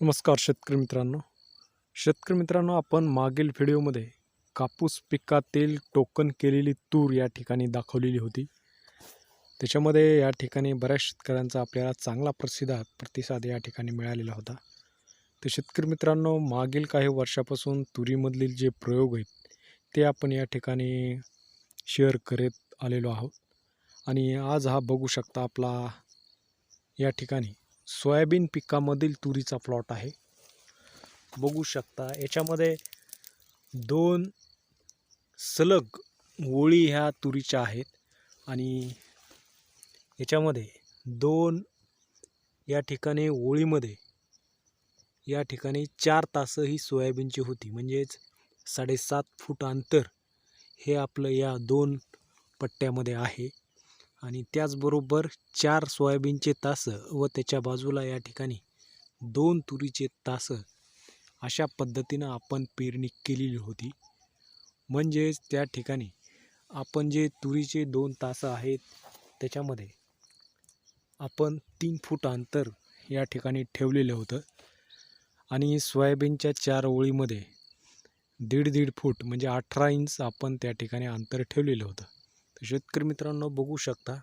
नमस्कार शेतकरी मित्रांनो. शेतकरी मित्रांनो आपण मागील व्हिडिओमध्ये कापूस पिकातील टोकन केलेली तूर या ठिकाणी दाखवलेली होती. त्याच्यामध्ये या ठिकाणी बऱ्याच शेतकऱ्यांचा आपल्याला चांगला प्रसिद्ध प्रतिसाद या ठिकाणी मिळालेला होता. तर शेतकरी मित्रांनो मागील काही वर्षापासून तुरीमधील जे प्रयोग आहेत ते आपण या ठिकाणी शेअर करत आलेलो आहोत. आणि आज हा बघू शकता आपला या ठिकाणी सोयाबीन पिकामधील तुरीचा प्लॉट आहे. बघू शकता याच्यामध्ये दोन सलग ओळी ह्या तुरीच्या आहेत आणि याच्यामध्ये दोन या ठिकाणी ओळीमध्ये या ठिकाणी चार तासं ही सोयाबीनची होती. म्हणजेच साडेसात फूट अंतर हे आपलं या दोन पट्ट्यामध्ये आहे. आणि त्याचबरोबर चार सोयाबीनचे तासं व त्याच्या बाजूला या ठिकाणी दोन तुरीचे तासं अशा पद्धतीनं आपण पेरणी केलेली होती. म्हणजेच त्या ठिकाणी आपण जे तुरीचे दोन तासं आहेत त्याच्यामध्ये आपण तीन फूट अंतर या ठिकाणी ठेवलेलं होतं. आणि सोयाबीनच्या चार ओळीमध्ये दीड दीड फूट म्हणजे अठरा इंच आपण त्या ठिकाणी अंतर ठेवलेलं होतं. शेतकरी मित्रांनो बघू शकता.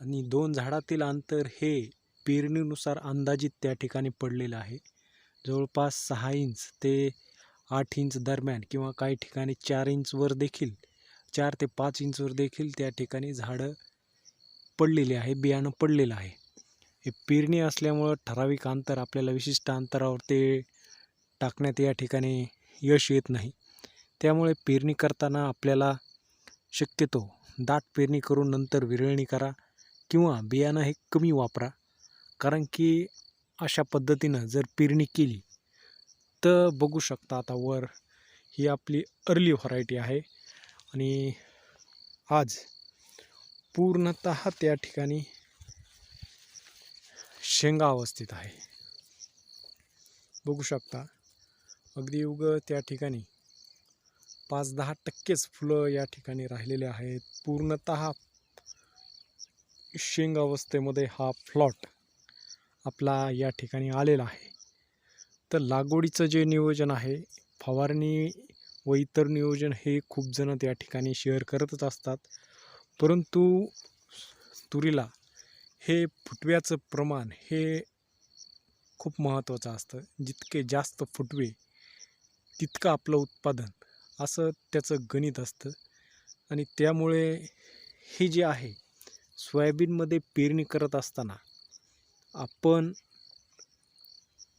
आणि दोन झाडातील अंतर हे पेरणीनुसार अंदाजित त्या ठिकाणी पडलेलं आहे. जवळपास सहा इंच ते आठ इंच दरम्यान किंवा काही ठिकाणी चार इंचवर देखील चार ते पाच इंचवर देखील त्या ठिकाणी झाडं पडलेली आहे बियाणं पडलेलं आहे. हे पेरणी असल्यामुळं ठराविक अंतर आपल्याला विशिष्ट अंतरावर ते टाकण्यात या ठिकाणी यश येत नाही. त्यामुळे पेरणी करताना आपल्याला शक्यतो दाट पेरणी करून नंतर विरळणी करा किंवा बियाणं हे कमी वापरा. कारण की अशा पद्धतीनं जर पेरणी केली तर बघू शकता आता वर ही आपली अर्ली व्हरायटी आहे. आणि आज पूर्णत त्या ठिकाणी शेंगा अवस्थित आहे. बघू शकता. अगदी उग त्या ठिकाणी पाच दहा टक्केच फुलं या ठिकाणी राहिलेले आहेत. पूर्णत शेंग अवस्थेमध्ये हा फ्लॉट आपला या ठिकाणी आलेला आहे. तर लागवडीचं जे नियोजन आहे फवारणी व इतर नियोजन हे खूप जण त्या ठिकाणी शेअर करतच असतात. परंतु तुरीला हे फुटव्याचं प्रमाण हे खूप महत्त्वाचं असतं. जितके जास्त फुटवे तितकं आपलं उत्पादन असं त्याचं गणित असतं. आणि त्यामुळे हे जे आहे सोयाबीनमध्ये पेरणी करत असताना आपण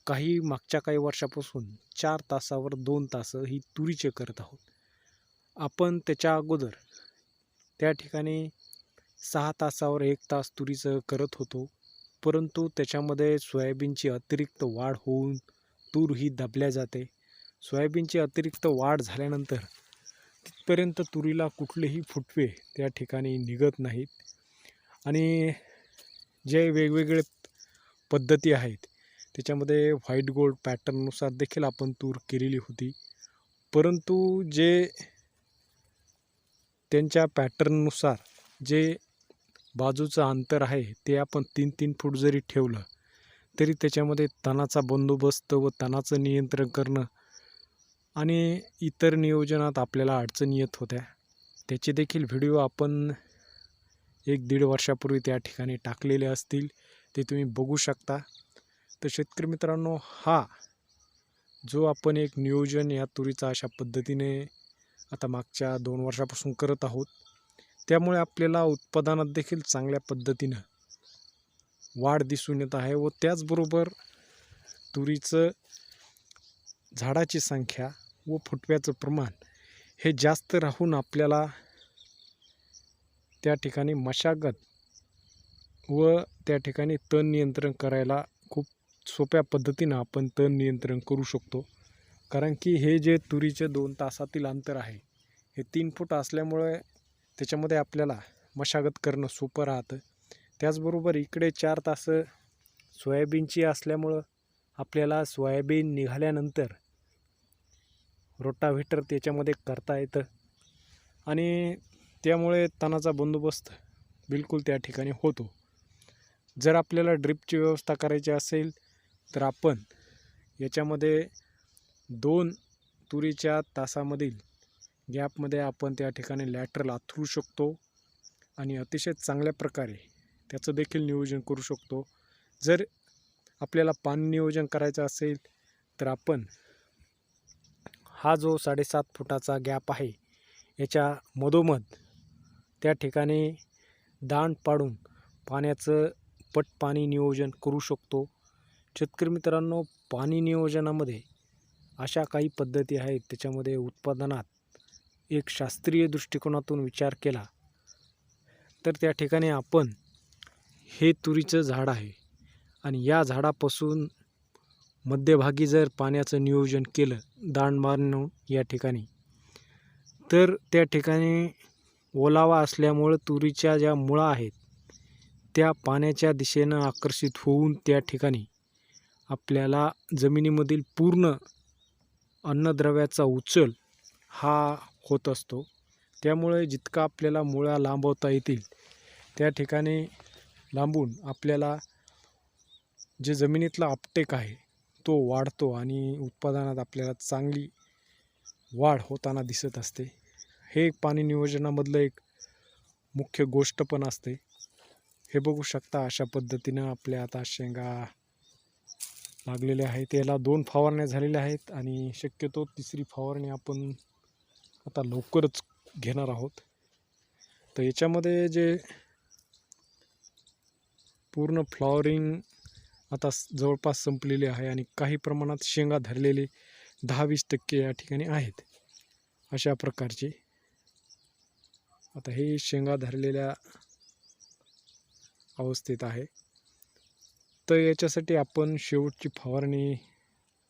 काही मागच्या काही वर्षापासून चार तासावर दोन तासं ही तुरीचे करत आहोत. आपण त्याच्या अगोदर त्या ठिकाणी सहा तासावर एक तास तुरीचं करत होतो. परंतु त्याच्यामध्ये सोयाबीनची अतिरिक्त वाढ होऊन तूर ही दबल्या जाते. सोयाबीनची अतिरिक्त वाढ झाल्यानंतर तिथपर्यंत तुरीला कुठलेही फुटवे त्या ठिकाणी निघत नाहीत. आणि जे वेगवेगळे पद्धती आहेत त्याच्यामध्ये व्हाईट गोल्ड पॅटर्ननुसार देखील आपण तूर केलेली होती. परंतु जे त्यांच्या पॅटर्ननुसार जे बाजूचं अंतर आहे ते आपण तीन तीन फूट जरी ठेवलं तरी त्याच्यामध्ये तणाचा बंदोबस्त व तणाचं नियंत्रण करणं आणि इतर नियोजनात आपल्याला अडचणी येत होत्या. त्याचे देखील व्हिडिओ आपण एक दीड वर्षापूर्वी त्या ठिकाणी टाकलेले असतील ते तुम्ही बघू शकता. तर शेतकरी मित्रांनो हा जो आपण एक नियोजन या तुरीचा अशा पद्धतीने आता मागच्या दोन वर्षापासून करत आहोत त्यामुळे आपल्याला उत्पादनात देखील चांगल्या पद्धतीनं वाढ दिसून येत आहे व त्याचबरोबर तुरीचं झाडाची संख्या व फुटव्याचं प्रमाण हे जास्त राहून आपल्याला त्या ठिकाणी मशागत व त्या ठिकाणी तण नियंत्रण करायला खूप सोप्या पद्धतीनं आपण तण नियंत्रण करू शकतो. कारण की हे जे तुरीचे दोन तासातील अंतर आहे हे तीन फूट असल्यामुळे त्याच्यामध्ये आपल्याला मशागत करणं सोपं राहतं. त्याचबरोबर इकडे चार तास सोयाबीनची असल्यामुळं आपल्याला सोयाबीन निघाल्यानंतर रोटाव्हिटर त्याच्यामध्ये करता येतं. आणि त्यामुळे तणाचा बंदोबस्त बिलकुल त्या ठिकाणी होतो. जर आपल्याला ड्रिपची व्यवस्था करायची असेल तर आपण याच्यामध्ये दोन तुरीच्या तासामधील गॅपमध्ये आपण त्या ठिकाणी लॅटरल आथरू शकतो आणि अतिशय चांगल्या प्रकारे त्याचं देखील नियोजन करू शकतो. जर आपल्याला पाणी नियोजन करायचं असेल तर आपण हा जो साडेसात फुटाचा गॅप आहे याच्या मधोमध त्या ठिकाणी दांड पाडून पाण्याचं पट पाणी नियोजन करू शकतो. शेतकरी मित्रांनो पाणी नियोजनामध्ये अशा काही पद्धती आहेत त्याच्यामध्ये उत्पादनात एक शास्त्रीय दृष्टिकोनातून विचार केला तर त्या ठिकाणी आपण हे तुरीचं झाड आहे आणि या झाडापासून मध्यभागी जर पाण्याचं नियोजन केलं दांड मारणं या ठिकाणी. तर त्या ठिकाणी ओलावा असल्यामुळं तुरीच्या ज्या मुळा आहेत त्या पाण्याच्या दिशेनं आकर्षित होऊन त्या ठिकाणी आपल्याला जमिनीमधील पूर्ण अन्नद्रव्याचा उचल हा होत असतो. त्यामुळे जितका आपल्याला मुळा लांबवता येतील त्या ठिकाणी लांबून आपल्याला जे जमिनीतला आपटेक आहे तो वाढतो आणि उत्पादनात आपल्याला चांगली वाढ होताना दिसत असते. हे एक पाणी नियोजनामधलं एक मुख्य गोष्ट पण असते. हे बघू शकता अशा पद्धतीनं आपल्या आता शेंगा लागलेल्या आहेत. याला दोन फवारण्या झालेल्या आहेत आणि शक्यतो तिसरी फवारणी आपण आता लवकरच घेणार आहोत. तर याच्यामध्ये जे पूर्ण फ्लॉवरिंग आता जवळपास संपलेली आहे आणि काही प्रमाणात शेंगा धरलेले दहा वीस टक्के या ठिकाणी आहेत. अशा प्रकारचे. आता हे शेंगा धरलेल्या अवस्थेत आहे. तर याच्यासाठी आपण शेवटची फवारणी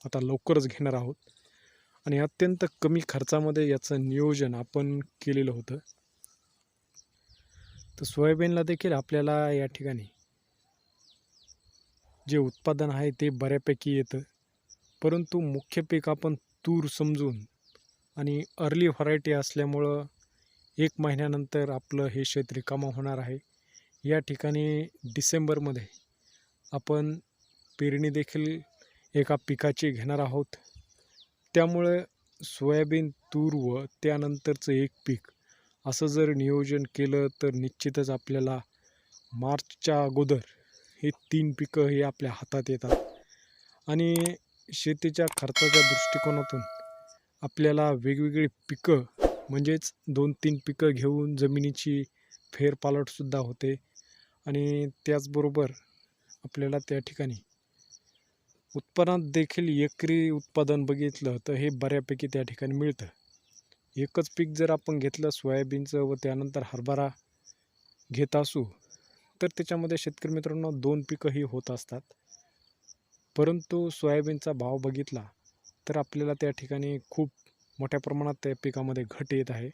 आता लवकरच घेणार आहोत. आणि अत्यंत कमी खर्चामध्ये याचं नियोजन आपण केलेलं होतं. तर सोयाबीनला देखील आपल्याला या ठिकाणी जे उत्पादन आहे ते बऱ्यापैकी येतं. परंतु मुख्य पीक आपण तूर समजून आणि अर्ली व्हरायटी असल्यामुळं एक महिन्यानंतर आपलं हे शेत रिकामं होणार आहे. या ठिकाणी डिसेंबरमध्ये आपण पेरणी देखील एका पिकाची घेणार आहोत. त्यामुळे सोयाबीन तूर व त्यानंतरचं एक पीक असं जर नियोजन केलं तर निश्चितच आपल्याला मार्चच्या अगोदर हे तीन पिकं हे आपल्या हातात येतात. आणि शेतीच्या खर्चाच्या दृष्टिकोनातून आपल्याला वेगवेगळी पिकं म्हणजेच दोन तीन पिकं घेऊन जमिनीची फेरपालटसुद्धा होते. आणि त्याचबरोबर आपल्याला त्या ठिकाणी उत्पन्नात देखील एकरी उत्पादन बघितलं तर हे बऱ्यापैकी त्या ठिकाणी मिळतं. एकच पीक जर आपण घेतलं सोयाबीनचं व त्यानंतर हरभरा घेत असू तर त्याच्यामध्ये शेतकरी मित्रांनो दोन पिकंही होत असतात. परंतु सोयाबीनचा भाव बघितला तर आपल्याला त्या ठिकाणी खूप मोठ्या प्रमाणात त्या पिकामध्ये घट येत आहे.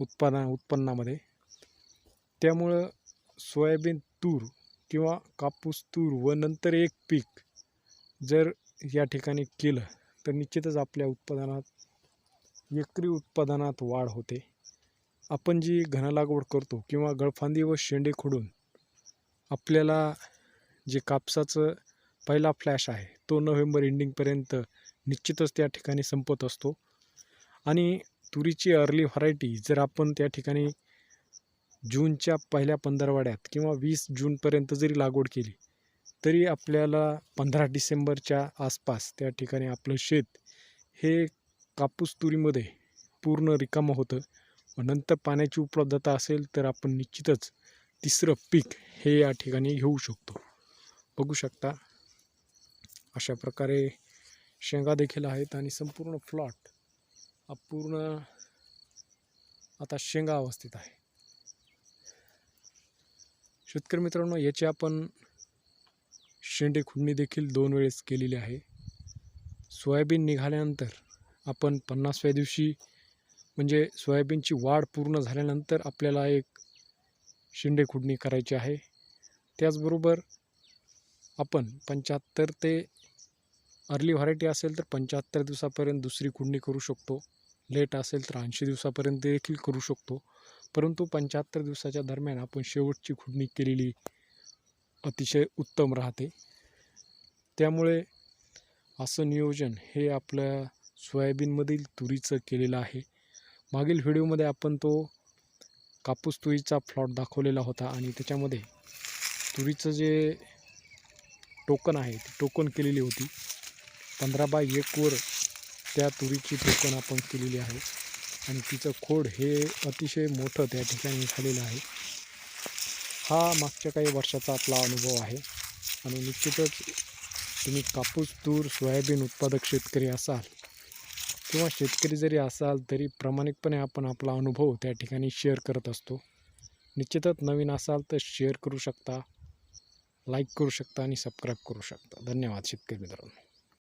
उत्पादन उत्पन्नामध्ये. त्यामुळं सोयाबीन तूर किंवा कापूस तूर व नंतर एक पीक जर या ठिकाणी केलं तर निश्चितच आपल्या उत्पादनात एकरी उत्पादनात वाढ होते. आपण जी घन लागवड करतो किंवा गळफांदी व शेंडे खोडून आपल्याला जे कापसाचं पहिला फ्लॅश आहे तो नोव्हेंबर एंडिंगपर्यंत निश्चितच त्या ठिकाणी संपत असतो. आणि तुरीची अर्ली व्हरायटी जर आपण त्या ठिकाणी जूनच्या पहिल्या पंधरवाड्यात किंवा वीस जूनपर्यंत जरी लागवड केली तरी आपल्याला पंधरा डिसेंबरच्या आसपास त्या ठिकाणी आपलं शेत हे कापूस तुरीमध्ये पूर्ण रिकामं होतं. व नंतर पाण्याची उपलब्धता असेल तर आपण निश्चितच तिसरं पीक हे या ठिकाणी घेऊ शकतो. बघू शकता अशा प्रकारे शेंगा देखील आहेत आणि संपूर्ण प्लॉट हा पूर्ण आता शेंगा अवस्थेत आहे. शेतकरी मित्रांनो याची आपण शेंडे खुडणी देखील दोन वेळेस केलेली आहे. सोयाबीन निघाल्यानंतर आपण पन्नासव्या दिवशी म्हणजे सोयाबीनची वाढ पूर्ण झाल्यानंतर आपल्याला एक शेंडे खुडणी करायची आहे. त्याचबरोबर आपण पंच्याहत्तर ते अर्ली व्हरायटी असेल तर पंच्याहत्तर दिवसापर्यंत दुसरी खुडणी करू शकतो. लेट असेल तर ऐंशी दिवसापर्यंत देखील करू शकतो. परंतु पंच्याहत्तर दिवसाच्या दरम्यान आपण शेवटची खुडणी केलेली अतिशय उत्तम राहते. त्यामुळे असं नियोजन हे आपल्या सोयाबीनमधील तुरीचं केलेलं आहे. मागील व्हिडिओमध्ये आपण तो कापूस तुरीचा प्लॉट दाखवलेला होता आणि त्याच्यामध्ये तुरीचं जे टोकन आहे ती टोकन केलेली होती. पंधरा बाय एकवर त्या तुरीची टोकन आपण केलेली आहे. आणि तिचं खोड हे अतिशय मोठं त्या ठिकाणी झालेलं आहे. हा मागच्या काही वर्षाचा आपला अनुभव आहे. आणि निश्चितच तुम्ही कापूस तूर सोयाबीन उत्पादक शेतकरी असाल किंवा शेतकरी जरी असाल तरी प्रामाणिकपणे आपण आपला अनुभव त्या ठिकाणी शेअर करत असतो. निश्चितच नवीन असाल तर शेअर करू शकता लाईक करू शकता आणि सबस्क्राईब करू शकता. धन्यवाद शेतकरी मित्रांनो.